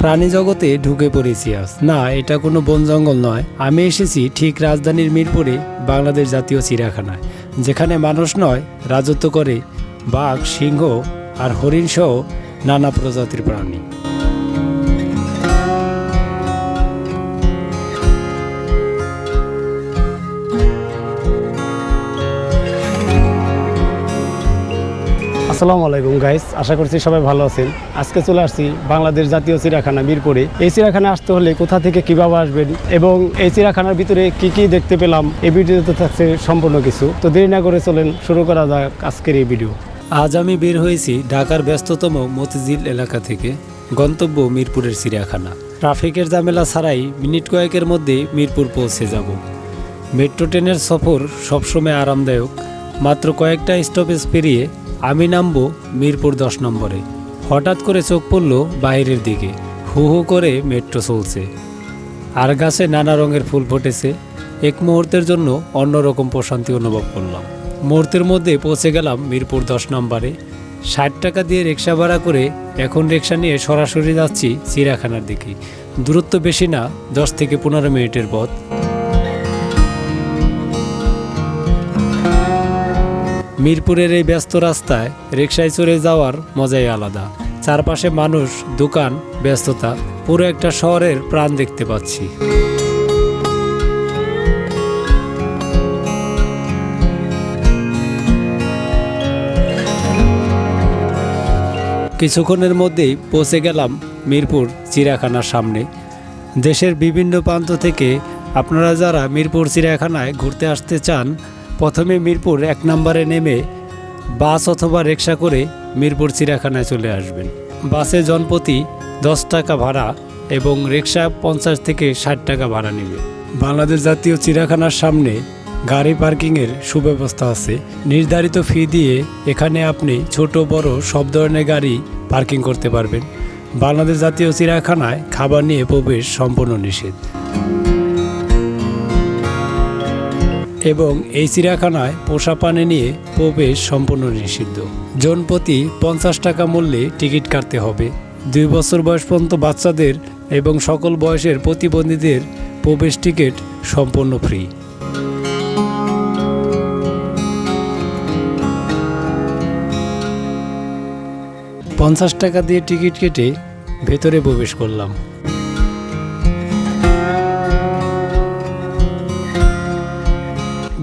প্রাণী জগতে ঢুকে পড়েছি আজ। না, এটা কোনো বন জঙ্গল নয়। আমি এসেছি ঠিক রাজধানীর মিরপুরে, বাংলাদেশ জাতীয় চিড়িয়াখানায়, যেখানে মানুষ নয়, রাজত্ব করে বাঘ, সিংহ আর হরিণ সহ নানা প্রজাতির প্রাণী। আসসালামু আলাইকুম গাইস আশা করছি সবাই ভালো আছেন। আজকে চলে আসছি বাংলাদেশ জাতীয় চিড়িয়াখানা মিরপুরে। এই চিড়িয়াখানা আসতে হলে কোথা থেকে কীভাবে আসবেন এবং এই চিড়িয়াখানার ভিতরে কি কি দেখতে পেলাম, এই ভিডিওতে থাকছে সম্পূর্ণ কিছু। তো দেরি না করে চলেন, শুরু করা যাক আজকের এই ভিডিও আজ আমি বের হয়েছি ঢাকার ব্যস্ততম মতিঝিল এলাকা থেকে, গন্তব্য মিরপুরের চিড়িয়াখানা। ট্রাফিকের ঝামেলা ছাড়াই মিনিট কয়েকের মধ্যে মিরপুর পৌঁছে যাব। মেট্রো ট্রেনের সফর সবসময় আরামদায়ক, মাত্র কয়েকটা স্টপেজ পেরিয়ে আমি নামবো মিরপুর দশ নম্বরে। হঠাৎ করে চোখ পড়ল বাইরের দিকে। হু হু করে মেট্রো চলছে। আর গাছে নানা রঙের ফুল ফুটেছে। এক মুহূর্তের জন্য অন্যরকম প্রশান্তি অনুভব করলাম। মুহূর্তের মধ্যে পৌঁছে গেলাম মিরপুর দশ নম্বরে। ষাট টাকা দিয়ে রিক্সা ভাড়া করে এখন রিক্সা নিয়ে সরাসরি যাচ্ছি চিড়িয়াখানার দিকে। দূরত্ব বেশি না, দশ থেকে পনেরো মিনিটের পথ। মিরপুরের এই ব্যস্ত রাস্তায় রিক্সায় চড়ে যাওয়ার মজাই আলাদা। চারপাশে মানুষ, দোকান, ব্যস্ততা, পুরো একটা শহরের প্রাণ দেখতে পাচ্ছি। কিছুক্ষণের মধ্যেই পৌঁছে গেলাম মিরপুর চিড়িয়াখানার সামনে। দেশের বিভিন্ন প্রান্ত থেকে আপনারা যারা মিরপুর চিড়িয়াখানায় ঘুরতে আসতে চান প্রথমে মিরপুর এক নম্বরে নেমে বাস অথবা রিক্সা করে মিরপুর চিড়িয়াখানায় চলে আসবেন। বাসে জনপ্রতি দশ টাকা ভাড়া এবং রিক্সা পঞ্চাশ থেকে ষাট টাকা ভাড়া নেবে। বাংলাদেশ জাতীয় চিড়িয়াখানার সামনে গাড়ি পার্কিংয়ের সুব্যবস্থা আছে। নির্ধারিত ফি দিয়ে এখানে আপনি ছোট, বড় সব ধরনের গাড়ি পার্কিং করতে পারবেন। বাংলাদেশ জাতীয় চিড়িয়াখানায় খাবার নিয়ে প্রবেশ সম্পূর্ণ নিষেধ। এবং এই চিড়িয়াখানায় পোষা পানি নিয়ে প্রবেশ সম্পূর্ণ নিষিদ্ধ। জনপ্রতি পঞ্চাশ টাকা মূল্যে টিকিট কাটতে হবে। দুই বছর বয়স পর্যন্ত বাচ্চাদের এবং সকল বয়সের প্রতিবন্ধীদের প্রবেশ টিকিট সম্পূর্ণ ফ্রি। পঞ্চাশ টাকা দিয়ে টিকিট কেটে ভেতরে প্রবেশ করলাম।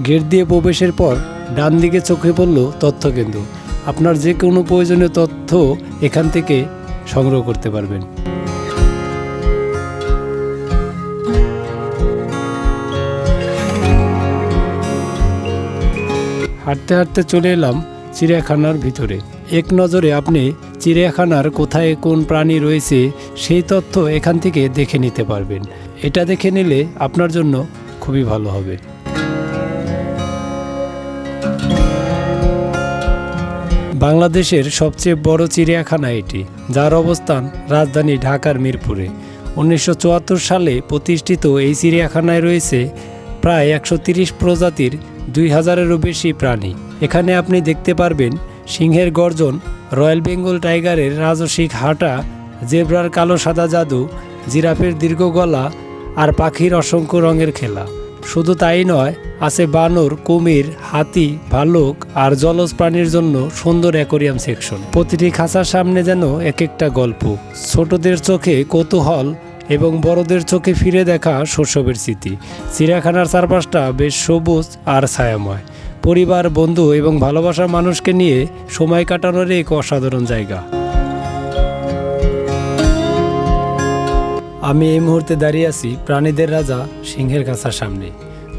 গেট দিয়ে প্রবেশের পর ডান দিকে চোখে পড়ল তথ্য কেন্দ্র আপনার যে কোনো প্রয়োজনীয় তথ্য এখান থেকে সংগ্রহ করতে পারবেন। হাঁটতে হাঁটতে চলে এলাম চিড়িয়াখানার ভিতরে। এক নজরে আপনি চিড়িয়াখানার কোথায় কোন প্রাণী রয়েছে সেই তথ্য এখান থেকে দেখে নিতে পারবেন। এটা দেখে নিলে আপনার জন্য খুবই ভালো হবে। বাংলাদেশের সবচেয়ে বড় চিড়িয়াখানা এটি, যার অবস্থান রাজধানী ঢাকার মিরপুরে। উনিশশো চুয়াত্তর সালে প্রতিষ্ঠিত এই চিড়িয়াখানায় রয়েছে প্রায় একশো প্রজাতির দুই হাজারেরও বেশি প্রাণী। এখানে আপনি দেখতে পারবেন সিংহের গর্জন, রয়্যাল বেঙ্গল টাইগারের রাজসিক হাঁটা, জেব্রার কালো সাদা জাদু, জিরাফের দীর্ঘ গলা আর পাখির অসংখ্য রঙের খেলা। শুধু তাই নয়, আছে বানর, কুমির, হাতি, ভালুক আর জলজ প্রাণীর জন্য সুন্দর অ্যাকোরিয়াম সেকশন। প্রতিটি খাঁচার সামনে যেন এক একটা গল্প। ছোটদের চোখে কৌতূহল এবং বড়দের চোখে ফিরে দেখা শৈশবের স্মৃতি। চিড়িয়াখানার চারপাশটা বেশ সবুজ আর ছায়াময়। পরিবার, বন্ধু এবং ভালোবাসার মানুষকে নিয়ে সময় কাটানোর এক অসাধারণ জায়গা। আমি এই মুহূর্তে দাঁড়িয়ে আছি প্রাণীদের রাজা সিংহের কাছার সামনে।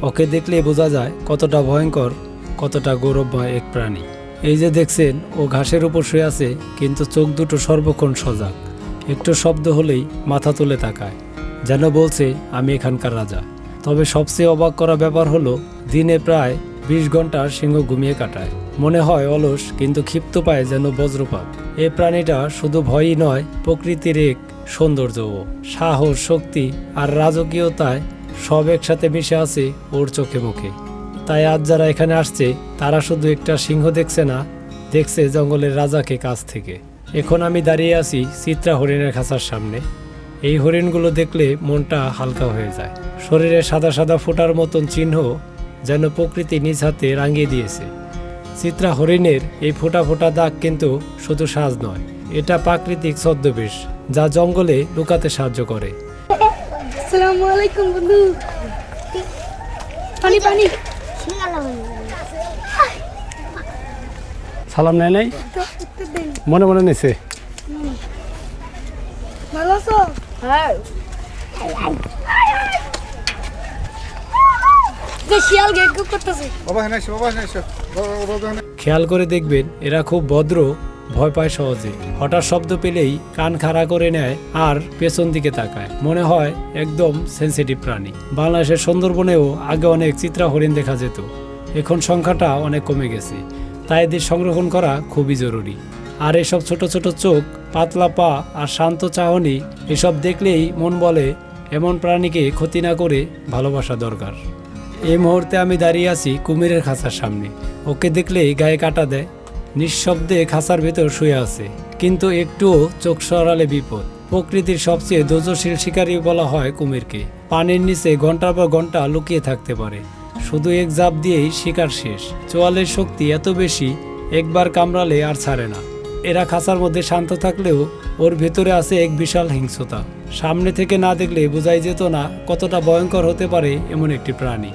ওকে দেখলে বোঝা যায় কতটা ভয়ঙ্কর, কতটা গৌরবময় এক প্রাণী। এই যে দেখছেন, ও ঘাসের উপর শুয়ে আছে, কিন্তু চোখ দুটো সর্বক্ষণ সজাগ। একটু শব্দ হলেই মাথা তুলে তাকায়, যেন বলছে, আমি এখানকার রাজা। তবে সবচেয়ে অবাক করা ব্যাপার হলো, দিনে প্রায় বিশ ঘণ্টা সিংহ ঘুমিয়ে কাটায়। মনে হয় অলস, কিন্তু ক্ষিপ্ত পায় যেন বজ্রপাত। এ প্রাণীটা শুধু ভয়ই নয়, প্রকৃতির এক সৌন্দর্যও সাহস, শক্তি আর রাজকীয়তায় সব একসাথে মিশে আছে ওর চোখে মুখে। তাই আজ যারা এখানে আসছে, তারা শুধু একটা সিংহ দেখছে না, দেখছে জঙ্গলের রাজাকে কাছ থেকে। এখন আমি দাঁড়িয়ে আছি চিত্রা হরিণের খাঁচার সামনে। এই হরিণগুলো দেখলে মনটা হালকা হয়ে যায়। শরীরে সাদা সাদা ফোটার মতন চিহ্ন যেন প্রকৃতি নিজ হাতে রাঙিয়ে দিয়েছে। চিত্রা হরিণের এই ফোটা ফোটা দাগ কিন্তু শুধু সাজ নয় এটা প্রাকৃতিক ছদ্মবেশ যা জঙ্গলে লুকাতে সাহায্য করে। আসসালামু আলাইকুম বন্ধু। পানি পানি। সালাম নেয় নাই? মনে মনে নিছে। ভালো আছো? হ্যাঁ। খেয়াল করে দেখবেন এরা খুব ভদ্র ভয় পায় সহজে হঠাৎ শব্দ পেলেই কান খাড়া করে নেয় আর পেছন দিকে তাকায়। মনে হয় একদম সেন্সিটিভ প্রাণী। বাংলাদেশের সুন্দরবনেও আগে অনেক চিত্রা হরিণ দেখা যেত। এখন সংখ্যাটা অনেক কমে গেছে। তাই এদের সংরক্ষণ করা খুবই জরুরি। আর এসব ছোট ছোট চোখ, পাতলা পা আর শান্ত চাহনি, এসব দেখলেই মন বলে, এমন প্রাণীকে ক্ষতি না করে ভালোবাসা দরকার। এই মুহূর্তে আমি দাঁড়িয়ে আছি কুমিরের খাঁচার সামনে। ওকে দেখলেই গায়ে কাটা দেয়। নিঃশব্দে খাঁচার ভেতর শুয়ে আছে, কিন্তু একটুও চোখ সরালে বিপদ। প্রকৃতির সবচেয়ে দোজশীল শিকারী বলা হয় কুমিরকে। পানির নিচে ঘণ্টার পর ঘণ্টা লুকিয়ে থাকতে পারে। শুধু এক জাপ দিয়েই শিকার শেষ। চোয়ালের শক্তি এত বেশি, একবার কামড়ালে আর ছাড়ে না। এরা খাঁচার মধ্যে শান্ত থাকলেও ওর ভেতরে আছে এক বিশাল হিংসতা সামনে থেকে না দেখলে বোঝাই যেত না কতটা ভয়ঙ্কর হতে পারে এমন একটি প্রাণী।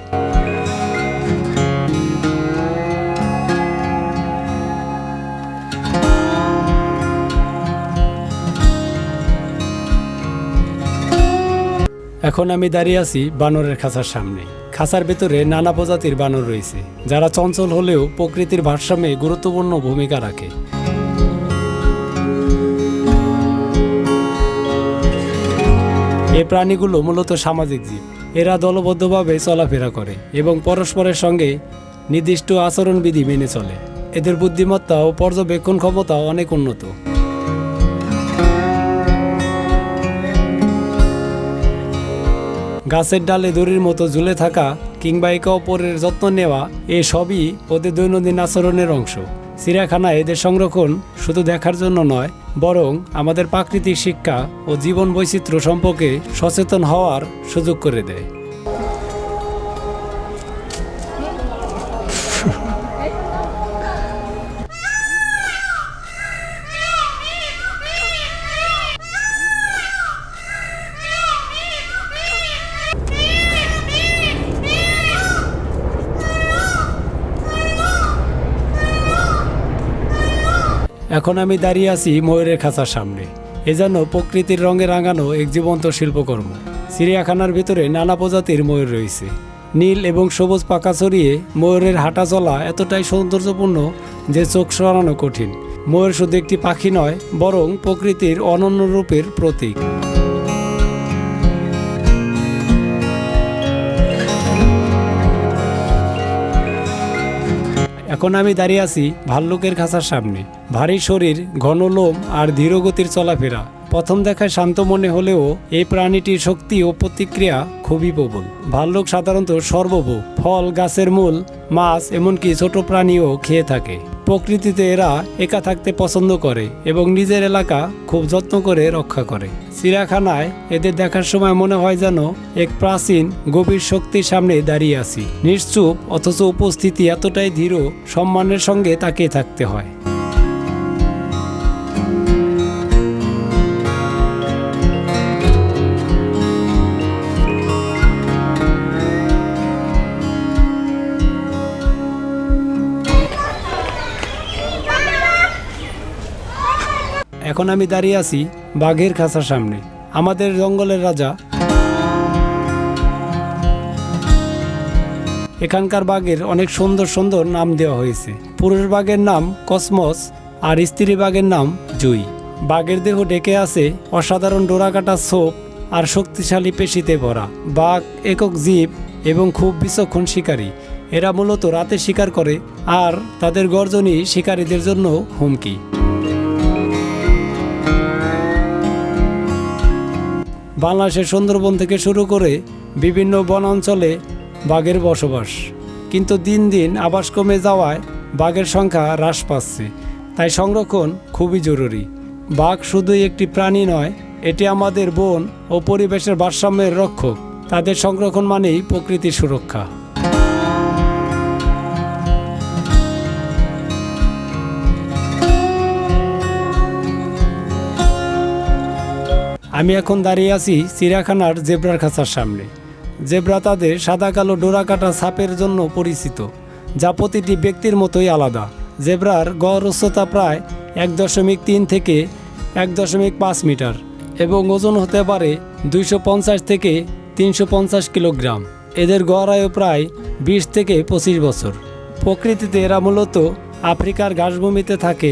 এখন আমি দাঁড়িয়ে আছি বানরের খাঁচার সামনে। খাঁচার ভেতরে নানা প্রজাতির বানর রয়েছে, যারা চঞ্চল হলেও প্রকৃতির ভারসাম্যে গুরুত্বপূর্ণ ভূমিকা রাখে। এই প্রাণীগুলো মূলত সামাজিক জীব। এরা দলবদ্ধভাবে চলাফেরা করে এবং পরস্পরের সঙ্গে নির্দিষ্ট আচরণবিধি মেনে চলে। এদের বুদ্ধিমত্তা ও পর্যবেক্ষণ ক্ষমতা অনেক উন্নত। গাছের ডালে দড়ির মতো ঝুলে থাকা কিংবা একে অপরের যত্ন নেওয়া, এ সবই ওদের দৈনন্দিন আচরণের অংশ। চিড়িয়াখানায় এদের সংরক্ষণ শুধু দেখার জন্য নয়, বরং আমাদের প্রাকৃতিক শিক্ষা ও জীবন বৈচিত্র্য সম্পর্কে সচেতন হওয়ার সুযোগ করে দেয়। এখন আমি দাঁড়িয়ে আছি ময়ূরের খাঁচার সামনে। এ যেন প্রকৃতির রঙে রাঙানো এক জীবন্ত শিল্পকর্ম। চিড়িয়াখানার ভিতরে নানা প্রজাতির ময়ূর রয়েছে। নীল এবং সবুজ পাকা ছড়িয়ে ময়ূরের হাঁটা চলা এতটাই সৌন্দর্যপূর্ণ যে চোখ সরানো কঠিন। ময়ূর শুধু একটি পাখি নয়, বরং প্রকৃতির অনন্য রূপের প্রতীক। এখন আমি দাঁড়িয়ে আছি ভাল্লুকের খাঁচার সামনে। ভারী শরীর, ঘন লোম আর ধীরগতির চলাফেরা। প্রথম দেখায় শান্ত মনে হলেও এই প্রাণীটির শক্তি ও প্রতিক্রিয়া খুবই প্রবল। ভাল্লুক সাধারণত সর্বভূ, ফল, গাছের মূল, মাছ, এমনকি ছোট প্রাণীও খেয়ে থাকে। প্রকৃতিতে এরা একা থাকতে পছন্দ করে এবং নিজের এলাকা খুব যত্ন করে রক্ষা করে। চিড়াখানায় এদের দেখার সময় মনে হয় যেন এক প্রাচীন, গভীর শক্তির সামনে দাঁড়িয়ে আছি। নিশ্চুপ, অথচ উপস্থিতি এতটাই ধীর, সম্মানের সঙ্গে তাকিয়ে থাকতে হয়। এখন আমি দাঁড়িয়ে আছি বাঘের খাঁচার সামনে, আমাদের জঙ্গলের রাজা। এখানকার বাঘের অনেক সুন্দর সুন্দর নাম দেওয়া হয়েছে। পুরুষ বাঘের নাম কসমস আর স্ত্রী বাঘের নাম জুই। বাঘের দেহ ডেকে আছে অসাধারণ ডোরাকাটা ছোপ আর শক্তিশালী পেশিতে ভরা। বাঘ একক জীব এবং খুব বিচক্ষণ শিকারী। এরা মূলত রাতে শিকার করে আর তাদের গর্জনই শিকারীদের জন্য হুমকি। বাংলাদেশের সুন্দরবন থেকে শুরু করে বিভিন্ন বনাঞ্চলে বাঘের বসবাস। কিন্তু দিন দিন আবাস কমে যাওয়ায় বাঘের সংখ্যা হ্রাস পাচ্ছে। তাই সংরক্ষণ খুবই জরুরি। বাঘ শুধুই একটি প্রাণী নয়, এটি আমাদের বন ও পরিবেশের ভারসাম্যের রক্ষক। তাদের সংরক্ষণ মানেই প্রকৃতির সুরক্ষা। আমি এখন দাঁড়িয়ে আছি চিড়িয়াখানার জেব্রার খাঁচার সামনে। জেব্রা তাদের সাদা কালো ডোরা কাটা সাপের জন্য পরিচিত, যা প্রতিটি ব্যক্তির মতোই আলাদা। জেব্রার গড় উচ্চতা প্রায় এক দশমিক তিন থেকে এক দশমিক পাঁচ মিটার এবং ওজন হতে পারে দুইশো পঞ্চাশ থেকে তিনশো পঞ্চাশ কিলোগ্রাম। এদের গড় আয়ু প্রায় বিশ থেকে পঁচিশ বছর। প্রকৃতিতে এরা মূলত আফ্রিকার ঘাসভূমিতে থাকে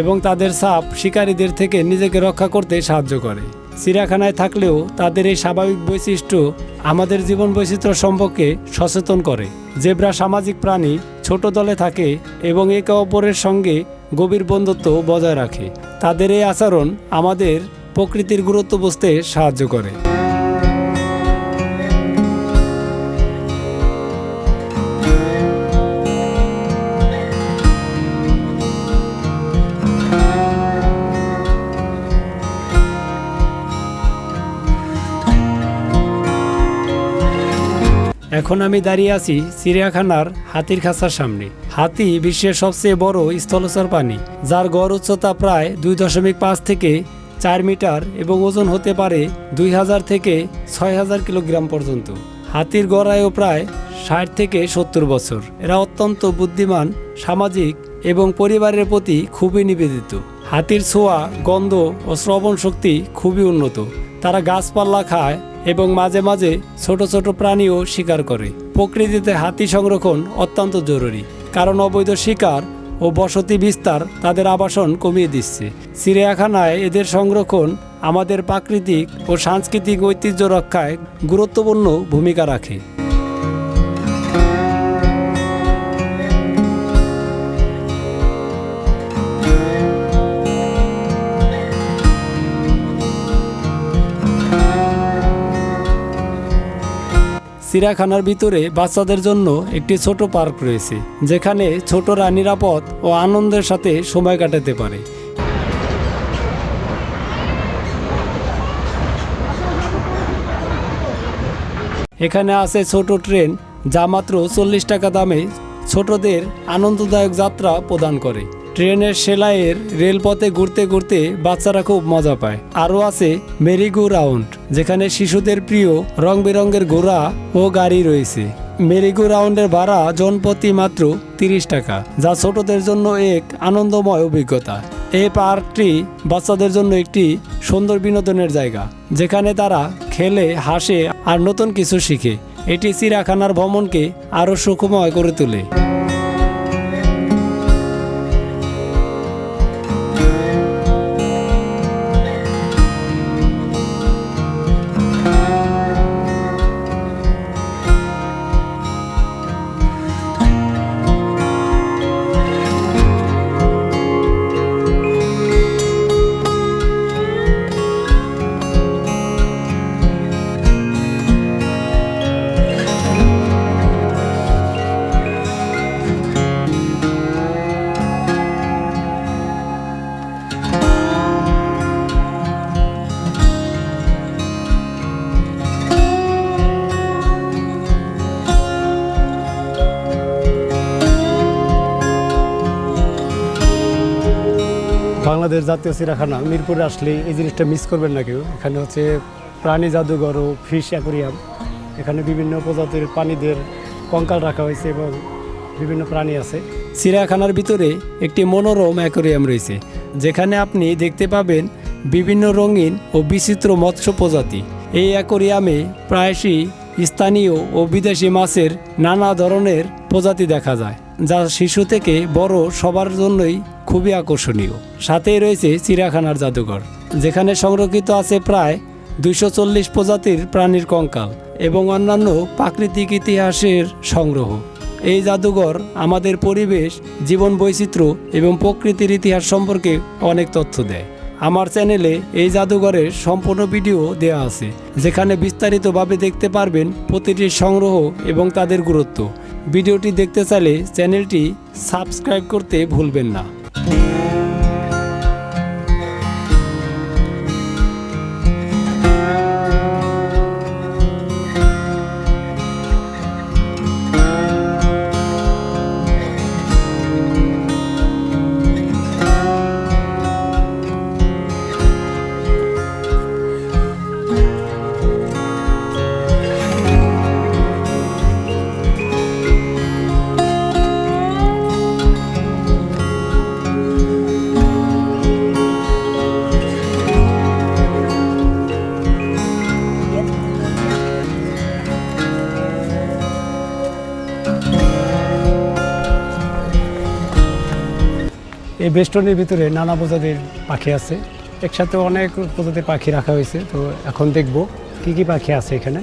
এবং তাদের সাপ শিকারীদের থেকে নিজেকে রক্ষা করতে সাহায্য করে। চিড়িয়াখানায় থাকলেও তাদের এই স্বাভাবিক বৈশিষ্ট্য আমাদের জীবন বৈচিত্র্য সম্পর্কে সচেতন করে। জেব্রা সামাজিক প্রাণী ছোট দলে থাকে এবং একে অপরের সঙ্গে গভীর বন্ধুত্ব বজায় রাখে। তাদের এই আচরণ আমাদের প্রকৃতির গুরুত্ব বুঝতে সাহায্য করে। এখন আমি দাঁড়িয়ে আছি চিড়িয়াখানার হাতির খাঁচার সামনে। হাতি বিশ্বের সবচেয়ে বড় স্থলচর প্রাণী, যার গড় উচ্চতা প্রায় দুই দশমিক পাঁচ থেকে চার মিটার এবং ওজন হতে পারে দুই হাজার থেকে ছয় হাজার কিলোগ্রাম পর্যন্ত। হাতির গড় আয়ু প্রায় ষাট থেকে সত্তর বছর। এরা অত্যন্ত বুদ্ধিমান, সামাজিক এবং পরিবারের প্রতি খুবই নিবেদিত। হাতির ছোঁয়া, গন্ধ ও শ্রবণ শক্তি খুবই উন্নত। তারা গাছপালা খায় এবং মাঝে মাঝে ছোট ছোট প্রাণীও শিকার করে। প্রকৃতিতে হাতি সংরক্ষণ অত্যন্ত জরুরি, কারণ অবৈধ শিকার ও বসতি বিস্তার তাদের আবাসন কমিয়ে দিচ্ছে। চিড়িয়াখানায় এদের সংরক্ষণ আমাদের প্রাকৃতিক ও সাংস্কৃতিক ঐতিহ্য রক্ষায় গুরুত্বপূর্ণ ভূমিকা রাখে। চিড়িয়াখানার ভিতরে বাচ্চাদের জন্য একটি ছোট পার্ক রয়েছে, যেখানে ছোটরা নিরাপদ ও আনন্দের সাথে সময় কাটাতে পারে। এখানে আছে ছোট ট্রেন, যা মাত্র চল্লিশ টাকা দামে ছোটদের আনন্দদায়ক যাত্রা প্রদান করে। ট্রেনের সেলাইয়ের রেলপথে ঘুরতে ঘুরতে বাচ্চারা খুব মজা পায়। আরও আছে মেরিগো রাউন্ড যেখানে শিশুদের প্রিয় রং বেরঙের ঘোড়া ও গাড়ি রয়েছে। মেরিগো রাউন্ডের ভাড়া জনপ্রতি মাত্র তিরিশ টাকা, যা ছোটদের জন্য এক আনন্দময় অভিজ্ঞতা। এই পার্কটি বাচ্চাদের জন্য একটি সুন্দর বিনোদনের জায়গা, যেখানে তারা খেলে, হাসে আর নতুন কিছু শিখে। এটি চিড়িয়াখানার ভ্রমণকে আরও সুখময় করে তোলে। বাংলাদেশ জাতীয় চিড়িয়াখানা, মিরপুরে আসলে এই জিনিসটা মিস করবেন না কেউ। এখানে হচ্ছে প্রাণী জাদুঘর ও ফিশ অ্যাকোরিয়াম এখানে বিভিন্ন প্রজাতির প্রাণীদের কঙ্কাল রাখা হয়েছে এবং বিভিন্ন প্রাণী আছে। চিড়িয়াখানার ভিতরে একটি মনোরম অ্যাকোরিয়াম রয়েছে, যেখানে আপনি দেখতে পাবেন বিভিন্ন রঙিন ও বিচিত্র মৎস্য প্রজাতি। এই অ্যাকোরিয়ামে প্রায়শই স্থানীয় ও বিদেশি মাছের নানা ধরনের প্রজাতি দেখা যায়, যা শিশু থেকে বড় সবার জন্যই খুবই আকর্ষণীয়। সাথেই রয়েছে চিড়িয়াখানার জাদুঘর, যেখানে সংরক্ষিত আছে প্রায় দুইশো চল্লিশ প্রজাতির প্রাণীর কঙ্কাল এবং অন্যান্য প্রাকৃতিক ইতিহাসের সংগ্রহ। এই জাদুঘর আমাদের পরিবেশ, জীবন বৈচিত্র্য এবং প্রকৃতির ইতিহাস সম্পর্কে অনেক তথ্য দেয়। আমার চ্যানেলে এই জাদুঘরের সম্পূর্ণ ভিডিও দেওয়া আছে, যেখানে বিস্তারিতভাবে দেখতে পারবেন প্রতিটির সংগ্রহ এবং তাদের গুরুত্ব। ভিডিওটি দেখতে চাইলে চ্যানেলটি সাবস্ক্রাইব করতে ভুলবেন না। Thank. এই বেষ্টনের ভিতরে নানা প্রজাতির পাখি আছে। একসাথে অনেক প্রজাতির পাখি রাখা হয়েছে, তো এখন দেখব কি কি পাখি আছে এখানে।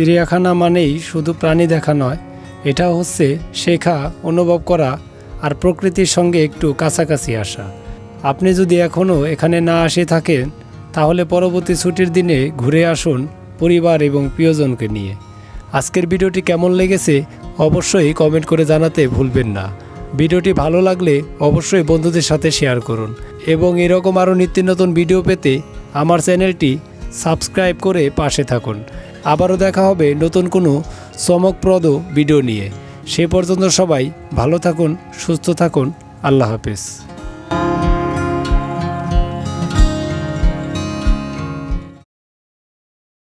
চিড়িয়াখানা মানেই শুধু প্রাণী দেখা নয়, এটা হচ্ছে শেখা, অনুভব করা আর প্রকৃতির সঙ্গে একটু কাছাকাছি আসা। আপনি যদি এখনও এখানে না আসে থাকেন, তাহলে পরবর্তী ছুটির দিনে ঘুরে আসুন পরিবার এবং প্রিয়জনকে নিয়ে। আজকের ভিডিওটি কেমন লেগেছে অবশ্যই কমেন্ট করে জানাতে ভুলবেন না। ভিডিওটি ভালো লাগলে অবশ্যই বন্ধুদের সাথে শেয়ার করুন এবং এরকম আরও নিত্য নতুন ভিডিও পেতে আমার চ্যানেলটি সাবস্ক্রাইব করে পাশে থাকুন। আবারও দেখা হবে নতুন কোনো চমকপ্রদ ভিডিও নিয়ে। সে পর্যন্ত সবাই ভালো থাকুন, সুস্থ থাকুন। আল্লাহ হাফেজ।